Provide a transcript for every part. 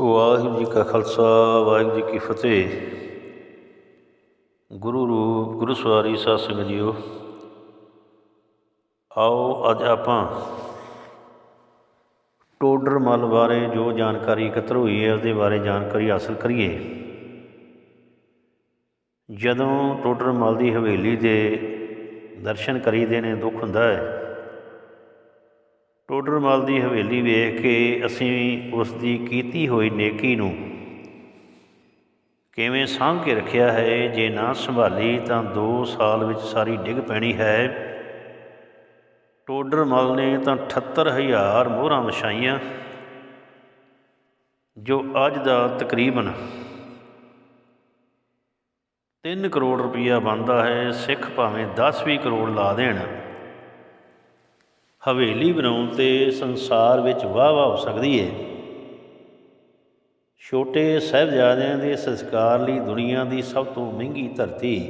ਵਾਹਿਗੁਰੂ ਜੀ ਕਾ ਖਾਲਸਾ, ਵਾਹਿਗੁਰੂ ਜੀ ਕੀ ਫਤਿਹ। ਗੁਰੂ ਰੂਪ ਗੁਰੂ ਸਵਾਰੀ ਸਾਧ ਸੰਗਤ ਜੀਓ। ਆਓ ਅੱਜ ਆਪਾਂ ਟੋਡਰ ਮੱਲ ਬਾਰੇ ਜੋ ਜਾਣਕਾਰੀ ਇਕੱਤਰ ਹੋਈ ਹੈ, ਉਹਦੇ ਬਾਰੇ ਜਾਣਕਾਰੀ ਹਾਸਲ ਕਰੀਏ। ਜਦੋਂ ਟੋਡਰ ਮੱਲ ਦੀ ਹਵੇਲੀ ਦੇ ਦਰਸ਼ਨ ਕਰੀਦੇ ਨੇ, ਦੁੱਖ ਹੁੰਦਾ ਹੈ। ਟੋਡਰਮਲ ਦੀ ਹਵੇਲੀ ਵੇਖ ਕੇ ਅਸੀਂ ਉਸ ਦੀ ਕੀਤੀ ਹੋਈ ਨੇਕੀ ਨੂੰ ਕਿਵੇਂ ਸਾਂਭ ਕੇ ਰੱਖਿਆ ਹੈ, ਜੇ ਨਾ ਸੰਭਾਲੀ ਤਾਂ 2 ਸਾਲ ਵਿੱਚ ਸਾਰੀ ਡਿੱਗ ਪੈਣੀ ਹੈ। ਟੋਡਰਮਲ ਨੇ ਤਾਂ 78000 ਮੋਹਰਾਂ ਵਿਛਾਈਆਂ, ਜੋ ਅੱਜ ਦਾ ਤਕਰੀਬਨ 3 ਕਰੋੜ ਰੁਪਈਆ ਬਣਦਾ ਹੈ, ਸਿੱਖ ਭਾਵੇਂ 10 ਵੀ ਕਰੋੜ ਲਾ ਦੇਣ। ਹਵੇਲੀ ਬਣਾਉਣ ਤੇ ਸੰਸਾਰ ਵਿੱਚ ਵਾਹ ਵਾਹ ਹੋ ਸਕਦੀ ਹੈ ਛੋਟੇ ਸਾਹਿਬਜ਼ਾਦਿਆਂ ਦੇ ਸੰਸਕਾਰ ਲਈ ਦੁਨੀਆ ਦੀ ਸਭ ਤੋਂ ਮਹਿੰਗੀ ਧਰਤੀ।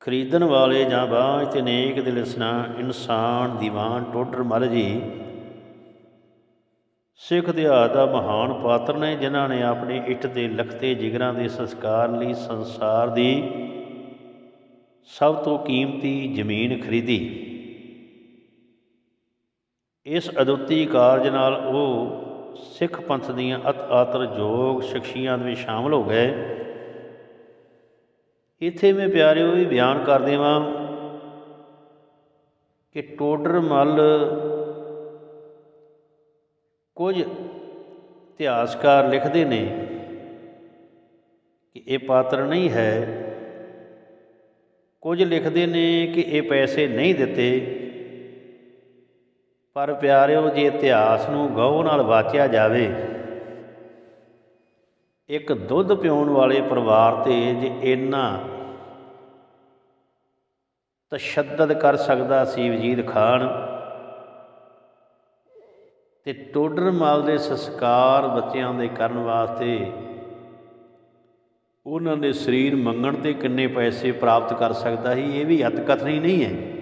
ਖਰੀਦਣ ਵਾਲੇ ਜਾਂ ਬਾਝ ਤੇ ਨੇਕ ਦਿਲ ਸਨਾ ਇਨਸਾਨ ਦੀਵਾਨ ਟੋਡਰ ਮਲ ਜੀ। ਸਿੱਖ ਦਿਹਾਤ ਦਾ ਮਹਾਨ ਪਾਤਰ ਨੇ ਜਿਨ੍ਹਾਂ ਨੇ ਆਪਣੇ ਇੱਟ ਦੇ ਲਖਤੇ ਜਿਗਰਾਂ ਦੇ ਸੰਸਕਾਰ ਲਈ ਸੰਸਾਰ ਦੀ ਸਭ ਤੋਂ ਕੀਮਤੀ ਜ਼ਮੀਨ ਖਰੀਦੀ। ਇਸ ਅਦੁੱਤੀ ਕਾਰਜ ਨਾਲ ਉਹ ਸਿੱਖ ਪੰਥ ਦੀਆਂ ਅਤ ਆਤਰ ਜੋਗ ਸ਼ਖਸੀਅਤ ਵਿੱਚ ਸ਼ਾਮਲ ਹੋ ਗਏ। ਇੱਥੇ ਮੈਂ ਪਿਆਰਿਓ ਇਹ ਬਿਆਨ ਕਰ ਦੇਵਾਂ ਕਿ ਟੋਡਰ ਮੱਲ ਕੁਝ ਇਤਿਹਾਸਕਾਰ ਲਿਖਦੇ ਨੇ ਕਿ ਇਹ ਪਾਤਰ ਨਹੀਂ ਹੈ। ਕੁਝ ਲਿਖਦੇ ਨੇ ਕਿ ਇਹ ਪੈਸੇ ਨਹੀਂ ਦਿੱਤੇ। ਪਰ ਪਿਆਰਿਓ, ਜੇ ਇਤਿਹਾਸ ਨੂੰ ਗੌ ਨਾਲ ਵਾਚਿਆ ਜਾਵੇ, ਇੱਕ ਦੁੱਧ ਪਿਉਣ ਵਾਲੇ ਪਰਿਵਾਰ ਤੇ ਜੇ ਇੰਨਾ ਤਸ਼ੱਦਦ ਕਰ ਸਕਦਾ ਸੀ ਵਜੀਦ ਖਾਨ, ਤੇ ਟੋਡਰ ਮਾਲ ਦੇ ਸੰਸਕਾਰ ਬੱਚਿਆਂ ਦੇ ਕਰਨ ਵਾਸਤੇ ਉਹਨਾਂ ਦੇ ਸਰੀਰ ਮੰਗਣ ਤੇ ਕਿੰਨੇ ਪੈਸੇ ਪ੍ਰਾਪਤ ਕਰ ਸਕਦਾ ਸੀ, ਇਹ ਵੀ ਅਤ ਨਹੀਂ ਹੈ।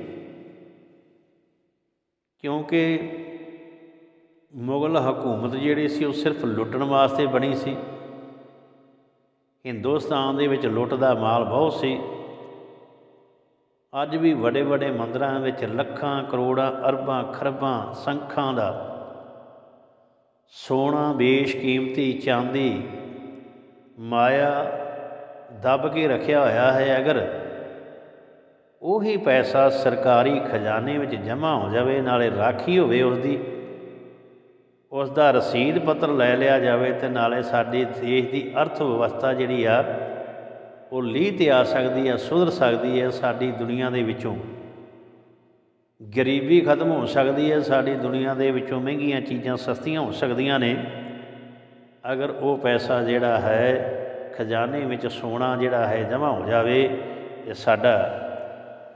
ਕਿਉਂਕਿ ਮੁਗਲ ਹਕੂਮਤ ਜਿਹੜੀ ਸੀ, ਉਹ ਸਿਰਫ ਲੁੱਟਣ ਵਾਸਤੇ ਬਣੀ ਸੀ। ਹਿੰਦੁਸਤਾਨ ਦੇ ਵਿੱਚ ਲੁੱਟ ਦਾ ਮਾਲ ਬਹੁਤ ਸੀ। ਅੱਜ ਵੀ ਵੱਡੇ ਵੱਡੇ ਮੰਦਰਾਂ ਵਿੱਚ ਲੱਖਾਂ, ਕਰੋੜਾਂ, ਅਰਬਾਂ, ਖਰਬਾਂ, ਸੰਖਾਂ ਦਾ ਸੋਨਾ ਬੇਸ਼ਕੀਮਤੀ ਚਾਂਦੀ ਮਾਇਆ ਦੱਬ ਕੇ ਰੱਖਿਆ ਹੋਇਆ ਹੈ। ਅਗਰ ਉਹੀ ਪੈਸਾ ਸਰਕਾਰੀ ਖਜ਼ਾਨੇ ਵਿੱਚ ਜਮ੍ਹਾਂ ਹੋ ਜਾਵੇ, ਨਾਲੇ ਰਾਖੀ ਹੋਵੇ ਉਸ ਦੀ ਉਸ ਦਾ ਰਸੀਦ ਪੱਤਰ ਲੈ ਲਿਆ ਜਾਵੇ ਤੇ ਨਾਲੇ ਸਾਡੇ ਦੇਸ਼ ਦੀ ਅਰਥ ਵਿਵਸਥਾ ਜਿਹੜੀ ਆ, ਉਹ ਲੀਹ ਤੇ ਆ ਸਕਦੀ ਆ, ਸੁਧਰ ਸਕਦੀ ਹੈ ਸਾਡੀ ਦੁਨੀਆ ਦੇ ਵਿੱਚੋਂ। ਗਰੀਬੀ ਖਤਮ ਹੋ ਸਕਦੀ ਹੈ ਸਾਡੀ ਦੁਨੀਆ ਦੇ ਵਿੱਚੋਂ ਮਹਿੰਗੀਆਂ ਚੀਜ਼ਾਂ ਸਸਤੀਆਂ ਹੋ ਸਕਦੀਆਂ ਨੇ। ਅਗਰ ਉਹ ਪੈਸਾ ਜਿਹੜਾ ਹੈ, ਖਜ਼ਾਨੇ ਵਿੱਚ ਸੋਨਾ ਜਿਹੜਾ ਹੈ ਜਮ੍ਹਾਂ ਹੋ ਜਾਵੇ ਤੇ ਸਾਡਾ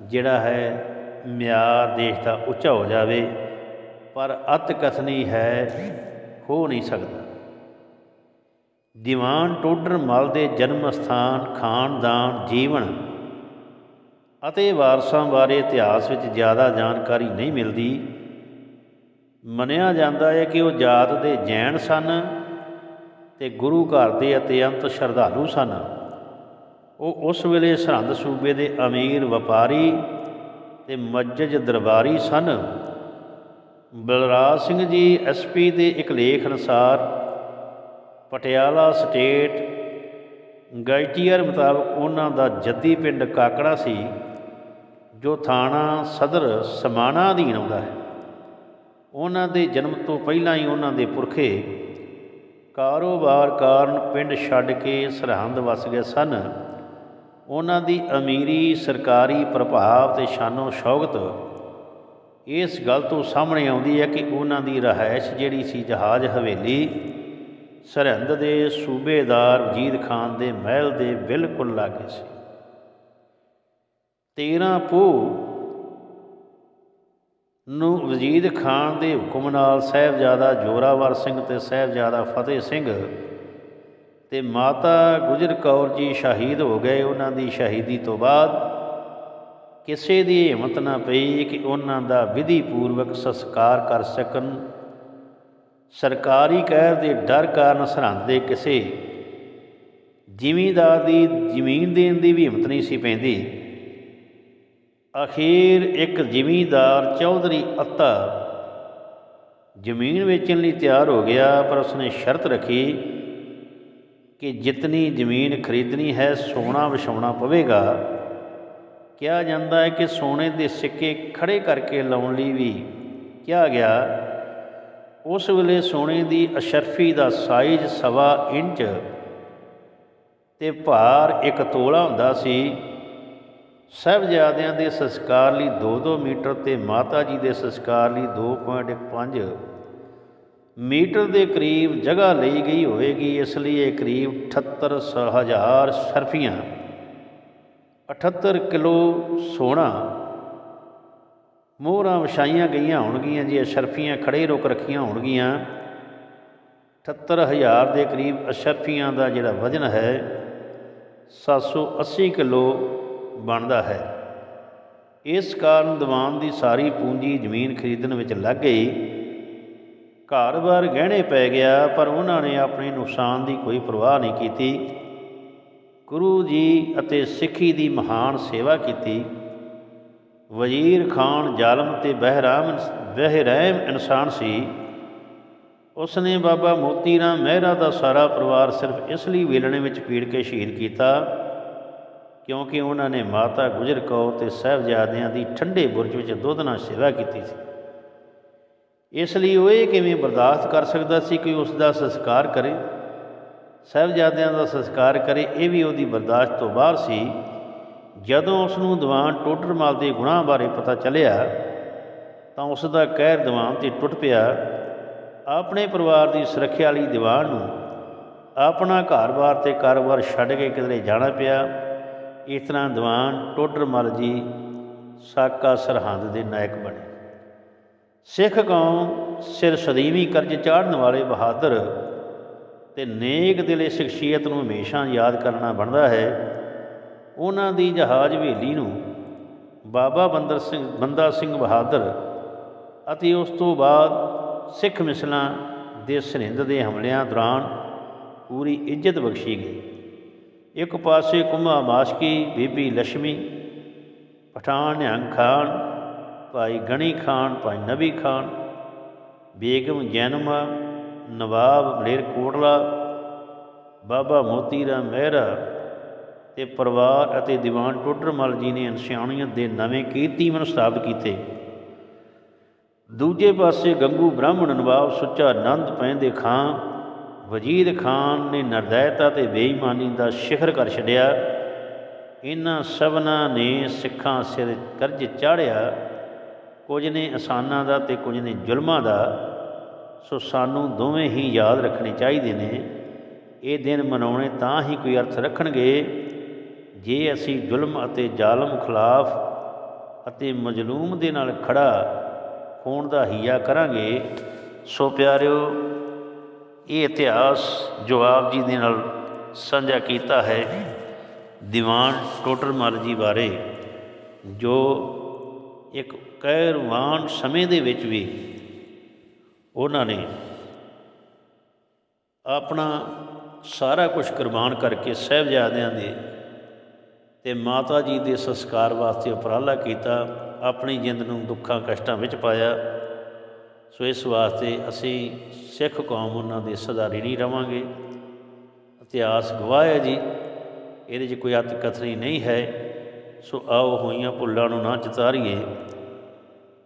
ਜਿਹੜਾ ਹੈ ਮਿਆਰ ਦੇਸ਼ ਦਾ ਉੱਚਾ ਹੋ ਜਾਵੇ, ਪਰ ਅਤ ਕਥਨੀ ਹੈ ਹੋ ਨਹੀਂ ਸਕਦਾ। ਦੀਵਾਨ ਟੋਡਰ ਮਲ ਦੇ ਜਨਮ ਸਥਾਨ ਖਾਨਦਾਨ ਜੀਵਨ ਅਤੇ ਵਾਰਸਾਂ ਬਾਰੇ ਇਤਿਹਾਸ ਵਿੱਚ ਜ਼ਿਆਦਾ ਜਾਣਕਾਰੀ ਨਹੀਂ ਮਿਲਦੀ। ਮੰਨਿਆ ਜਾਂਦਾ ਹੈ ਕਿ ਉਹ ਜਾਤ ਦੇ ਜੈਨ ਸਨ ਤੇ ਗੁਰੂ ਘਰ ਦੇ ਅਤਿਅੰਤ ਸ਼ਰਧਾਲੂ ਸਨ। ਉਹ ਉਸ ਵੇਲੇ ਸਰਹੰਦ ਸੂਬੇ ਦੇ ਅਮੀਰ ਵਪਾਰੀ ਤੇ ਮੱਜਜ ਦਰਬਾਰੀ ਸਨ। ਬਲਰਾਜ ਸਿੰਘ ਜੀ ਐਸਪੀ ਦੇ ਇੱਕ ਲੇਖ ਅਨੁਸਾਰ ਪਟਿਆਲਾ ਸਟੇਟ ਗਾਈਟੀਅਰ ਮੁਤਾਬਕ ਉਹਨਾਂ ਦਾ ਜੱਦੀ ਪਿੰਡ ਕਾਕੜਾ ਸੀ, ਜੋ ਥਾਣਾ ਸਦਰ ਸਮਾਣਾ ਅਧੀਨ ਆਉਂਦਾ ਹੈ। ਉਹਨਾਂ ਦੇ ਜਨਮ ਤੋਂ ਪਹਿਲਾਂ ਹੀ ਉਹਨਾਂ ਦੇ ਪੁਰਖੇ ਕਾਰੋਬਾਰ ਕਾਰਨ ਪਿੰਡ ਛੱਡ ਕੇ ਸਰਹੰਦ ਵਸ ਗਏ ਸਨ। ਉਹਨਾਂ ਦੀ ਅਮੀਰੀ ਸਰਕਾਰੀ ਪ੍ਰਭਾਵ ਤੇ ਸ਼ਾਨੋ ਸ਼ੌਕਤ ਇਸ ਗੱਲ ਤੋਂ ਸਾਹਮਣੇ ਆਉਂਦੀ ਹੈ ਕਿ ਉਹਨਾਂ ਦੀ ਰਹਾਇਸ਼ ਜਿਹੜੀ ਸੀ ਜਹਾਜ਼ ਹਵੇਲੀ, ਸਰਹੰਦ ਦੇ ਸੂਬੇਦਾਰ ਵਜੀਦ ਖਾਨ ਦੇ ਮਹਿਲ ਦੇ ਬਿਲਕੁਲ ਲਾਗੇ ਸੀ। 13 ਪੋ ਨੂੰ ਵਜੀਦ ਖਾਨ ਦੇ ਹੁਕਮ ਨਾਲ ਸਹਿਬਜ਼ਾਦਾ ਜੋਰਾਵਰ ਸਿੰਘ ਤੇ ਸਹਿਬਜ਼ਾਦਾ ਫਤਿਹ ਸਿੰਘ ਤੇ ਮਾਤਾ ਗੁਜਰ ਕੌਰ ਜੀ ਸ਼ਹੀਦ ਹੋ ਗਏ ਉਹਨਾਂ ਦੀ ਸ਼ਹੀਦੀ ਤੋਂ ਬਾਅਦ। ਕਿਸੇ ਦੀ ਹਿੰਮਤ ਨਾ ਪਈ ਕਿ ਉਹਨਾਂ ਦਾ ਵਿਧੀ ਪੂਰਵਕ ਸੰਸਕਾਰ ਕਰ ਸਕਣ। ਸਰਕਾਰੀ ਕਹਿਰ ਦੇ ਡਰ ਕਾਰਨ ਸਰਹੰਦ ਦੇ ਕਿਸੇ ਜ਼ਿਮੀਂਦਾਰ ਦੀ ਜ਼ਮੀਨ ਦੇਣ ਦੀ ਵੀ ਹਿੰਮਤ ਨਹੀਂ ਸੀ ਪੈਂਦੀ। ਅਖੀਰ ਇੱਕ ਜ਼ਿਮੀਂਦਾਰ ਚੌਧਰੀ ਅੱਤਾ ਜ਼ਮੀਨ ਵੇਚਣ ਲਈ ਤਿਆਰ ਹੋ ਗਿਆ, ਪਰ ਉਸਨੇ ਸ਼ਰਤ ਰੱਖੀ ਕਿ ਜਿਤਨੀ ਜ਼ਮੀਨ ਖਰੀਦਣੀ ਹੈ, ਸੋਨਾ ਵਿਛਾਉਣਾ ਪਵੇਗਾ। ਕਿਹਾ ਜਾਂਦਾ ਹੈ ਕਿ ਸੋਨੇ ਦੇ ਸਿੱਕੇ ਖੜੇ ਕਰਕੇ ਲਾਉਣ ਲਈ ਵੀ ਕਿਹਾ ਗਿਆ। ਉਸ ਵੇਲੇ ਸੋਨੇ ਦੀ ਅਸ਼ਰਫੀ ਦਾ ਸਾਈਜ਼ ਸਵਾ ਇੰਚ ਤੇ ਭਾਰ ਇੱਕ ਤੋਲਾ ਹੁੰਦਾ ਸੀ। ਸਾਹਿਬਜ਼ਾਦਿਆਂ ਦੇ ਸੰਸਕਾਰ ਲਈ 2-2 ਮੀਟਰ ਤੇ ਮਾਤਾ ਜੀ ਦੇ ਸੰਸਕਾਰ ਲਈ 2.15 ਮੀਟਰ ਦੇ ਕਰੀਬ ਜਗ੍ਹਾ ਲਈ ਗਈ ਹੋਵੇਗੀ, ਇਸ ਲਈ ਇਹ ਕਰੀਬ 78000 ਸ਼ਰਫੀਆਂ। 78 ਕਿਲੋ ਸੋਨਾ। ਮੋਹਰਾਂ ਵਿਛਾਈਆਂ ਗਈਆਂ ਹੋਣਗੀਆਂ ਜੀ ਸ਼ਰਫੀਆਂ ਖੜੇ ਰੁਕ ਰੱਖੀਆਂ ਹੋਣਗੀਆਂ। 78000 ਦੇ ਕਰੀਬ ਅਸ਼ਰਫੀਆਂ ਦਾ ਜਿਹੜਾ ਵਜ਼ਨ ਹੈ 780 ਕਿਲੋ ਬਣਦਾ ਹੈ। ਇਸ ਕਾਰਨ ਦੀਵਾਨ ਦੀ ਸਾਰੀ ਪੂੰਜੀ ਜ਼ਮੀਨ ਖਰੀਦਣ ਵਿੱਚ ਲੱਗ ਗਈ। ਘਰ-ਬਾਰ ਗਹਿਣੇ ਪੈ ਗਿਆ, ਪਰ ਉਹਨਾਂ ਨੇ ਆਪਣੇ ਨੁਕਸਾਨ ਦੀ ਕੋਈ ਪਰਵਾਹ ਨਹੀਂ ਕੀਤੀ। ਗੁਰੂ ਜੀ ਅਤੇ ਸਿੱਖੀ ਦੀ ਮਹਾਨ ਸੇਵਾ ਕੀਤੀ। ਵਜ਼ੀਰ ਖਾਨ ਜ਼ਾਲਮ ਤੇ ਬਹਿਰਾਮ ਬਹਿਰਹਿਮ ਇਨਸਾਨ ਸੀ। ਉਸ ਨੇ ਬਾਬਾ ਮੋਤੀ ਰਾਮ ਮਹਿਰਾ ਦਾ ਸਾਰਾ ਪਰਿਵਾਰ ਸਿਰਫ ਇਸ ਲਈ ਵੇਲਣੇ ਵਿੱਚ ਪੀੜ ਕੇ ਸ਼ਹੀਦ ਕੀਤਾ, ਕਿਉਂਕਿ ਉਹਨਾਂ ਨੇ ਮਾਤਾ ਗੁਜਰ ਕੌਰ ਤੇ ਸਾਹਿਬਜ਼ਾਦਿਆਂ ਦੀ ਠੰਡੇ ਬੁਰਜ ਵਿੱਚ ਦੁੱਧ ਨਾਲ ਸੇਵਾ ਕੀਤੀ ਸੀ। ਇਸ ਲਈ ਉਹ ਇਹ ਕਿਵੇਂ ਬਰਦਾਸ਼ਤ ਕਰ ਸਕਦਾ ਸੀ ਕਿ ਉਸ ਦਾ ਸੰਸਕਾਰ ਕਰੇ? ਸਾਹਿਬਜ਼ਾਦਿਆਂ ਦਾ ਸੰਸਕਾਰ ਕਰੇ, ਇਹ ਵੀ ਉਹਦੀ ਬਰਦਾਸ਼ਤ ਤੋਂ ਬਾਹਰ ਸੀ। ਜਦੋਂ ਉਸ ਨੂੰ ਦੀਵਾਨ ਟੋਡਰਮਲ ਦੇ ਗੁਨਾਹ ਬਾਰੇ ਪਤਾ ਚੱਲਿਆ, ਤਾਂ ਉਸ ਦਾ ਕਹਿਰ ਦੀਵਾਨ ਤੇ ਟੁੱਟ ਪਿਆ। ਆਪਣੇ ਪਰਿਵਾਰ ਦੀ ਸੁਰੱਖਿਆ ਲਈ ਦੀਵਾਨ ਨੂੰ ਆਪਣਾ ਘਰ-ਬਾਰ ਤੇ ਕਾਰੋਬਾਰ ਛੱਡ ਕੇ ਕਿਧਰੇ ਜਾਣਾ ਪਿਆ। ਇਸ ਤਰ੍ਹਾਂ ਦੀਵਾਨ ਟੋਡਰਮਲ ਜੀ ਸਾਕਾ ਸਰਹੰਦ ਦੇ ਨਾਇਕ ਬਣੇ। ਸਿੱਖ ਕੌਮ ਸਿਰ ਸਦੀਵੀ ਕਰਜ਼ ਚਾੜਨ ਵਾਲੇ ਬਹਾਦਰ ਤੇ ਨੇਕ ਦਿਲੇ ਸ਼ਖਸੀਅਤ ਨੂੰ ਹਮੇਸ਼ਾ ਯਾਦ ਕਰਨਾ ਬਣਦਾ ਹੈ। ਉਹਨਾਂ ਦੀ ਜਹਾਜ਼ ਹਵੇਲੀ ਨੂੰ ਬਾਬਾ ਬੰਦਰ ਸਿੰਘ, ਬੰਦਾ ਸਿੰਘ ਬਹਾਦਰ ਅਤੇ ਉਸ ਤੋਂ ਬਾਅਦ ਸਿੱਖ ਮਿਸਲਾਂ ਦੇ ਸਰਹਿੰਦ ਦੇ ਹਮਲਿਆਂ ਦੌਰਾਨ ਪੂਰੀ ਇੱਜ਼ਤ ਬਖਸ਼ੀ ਗਈ। ਇੱਕ ਪਾਸੇ ਕੁਮਾ ਮਾਸ਼ਕੀ, ਬੀਬੀ ਲక్ష్ਮੀ ਪਠਾਨ ਨਿਹੰਗ ਖਾਨ ਭਾਈ ਗਣੀ ਖਾਨ, ਭਾਈ ਨਬੀ ਖਾਨ, ਬੇਗਮ ਜੈਨਮਾ, ਨਵਾਬ ਮਲੇਰਕੋਟਲਾ ਬਾਬਾ ਮੋਤੀ ਰਾਮ ਮਹਿਰਾ ਤੇ ਪਰਿਵਾਰ ਅਤੇ ਦੀਵਾਨ ਟੋਡਰਮਲ ਜੀ ਨੇ ਅਨਸ਼ਾਨੀਅਤ ਦੇ ਨਵੇਂ ਕੀਰਤੀਮਨ ਸਥਾਪਿਤ ਕੀਤੇ। ਦੂਜੇ ਪਾਸੇ ਗੰਗੂ ਬ੍ਰਾਹਮਣ ਨਵਾਬ ਸੁੱਚਾ ਆਨੰਦ ਪੈਂਦੇ ਖਾਂ, ਵਜੀਦ ਖਾਨ ਨੇ ਨਰਦੈਤਾ ਤੇ ਬੇਈਮਾਨੀ ਦਾ ਸ਼ਿਖਰ ਕਰ ਛੱਡਿਆ। ਇਹਨਾਂ ਸਭਨਾਂ ਨੇ ਸਿੱਖਾਂ ਸਿਰ ਕਰਜ਼ ਚਾੜਿਆ ਕੁਝ ਨੇ ਆਸਾਨਾਂ ਦਾ ਤੇ ਕੁਝ ਨੇ ਜ਼ੁਲਮਾਂ ਦਾ, ਸੋ ਸਾਨੂੰ ਦੋਵੇਂ ਹੀ ਯਾਦ ਰੱਖਣੇ ਚਾਹੀਦੇ ਨੇ। ਇਹ ਦਿਨ ਮਨਾਉਣੇ ਤਾਂ ਹੀ ਕੋਈ ਅਰਥ ਰੱਖਣਗੇ। ਜੇ ਅਸੀਂ ਜ਼ੁਲਮ ਅਤੇ ਜ਼ਾਲਮ ਖਿਲਾਫ ਅਤੇ ਮਜ਼ਲੂਮ ਦੇ ਨਾਲ ਖੜਾ ਹੋਣ ਦਾ ਹੀਆ ਕਰਾਂਗੇ, ਸੋ ਪਿਆਰਿਓ, ਇਹ ਇਤਿਹਾਸ ਜੋ ਆਪ ਜੀ ਦੇ ਨਾਲ ਸਾਂਝਾ ਕੀਤਾ ਹੈ ਦੀਵਾਨ ਟੋਟਰਮਲ ਜੀ ਬਾਰੇ, ਜੋ ਇੱਕ ਕਹਿਰਵਾਨ ਸਮੇਂ ਦੇ ਵਿੱਚ ਵੀ ਉਹਨਾਂ ਨੇ ਆਪਣਾ ਸਾਰਾ ਕੁਝ ਕੁਰਬਾਨ ਕਰਕੇ ਸਹਿਬਜ਼ਾਦਿਆਂ ਦੇ ਤੇ ਮਾਤਾ ਜੀ ਦੇ ਸੰਸਕਾਰ ਵਾਸਤੇ ਉਪਰਾਲਾ ਕੀਤਾ, ਆਪਣੀ ਜਿੰਦ ਨੂੰ ਦੁੱਖਾਂ ਕਸ਼ਟਾਂ ਵਿੱਚ ਪਾਇਆ। ਸੋ ਇਸ ਵਾਸਤੇ ਅਸੀਂ ਸਿੱਖ ਕੌਮ ਉਹਨਾਂ ਦੇ ਸਦਾਰੀ ਨਹੀਂ ਰਵਾਂਗੇ। ਇਤਿਹਾਸ ਗਵਾਹ ਹੈ ਜੀ, ਇਹਦੇ 'ਚ ਕੋਈ ਅਤ ਨਹੀਂ ਹੈ। ਸੋ ਆਓ ਹੋਈਆਂ ਭੁੱਲਾਂ ਨੂੰ ਨਾ ਚਿਤਾਰੀਏ।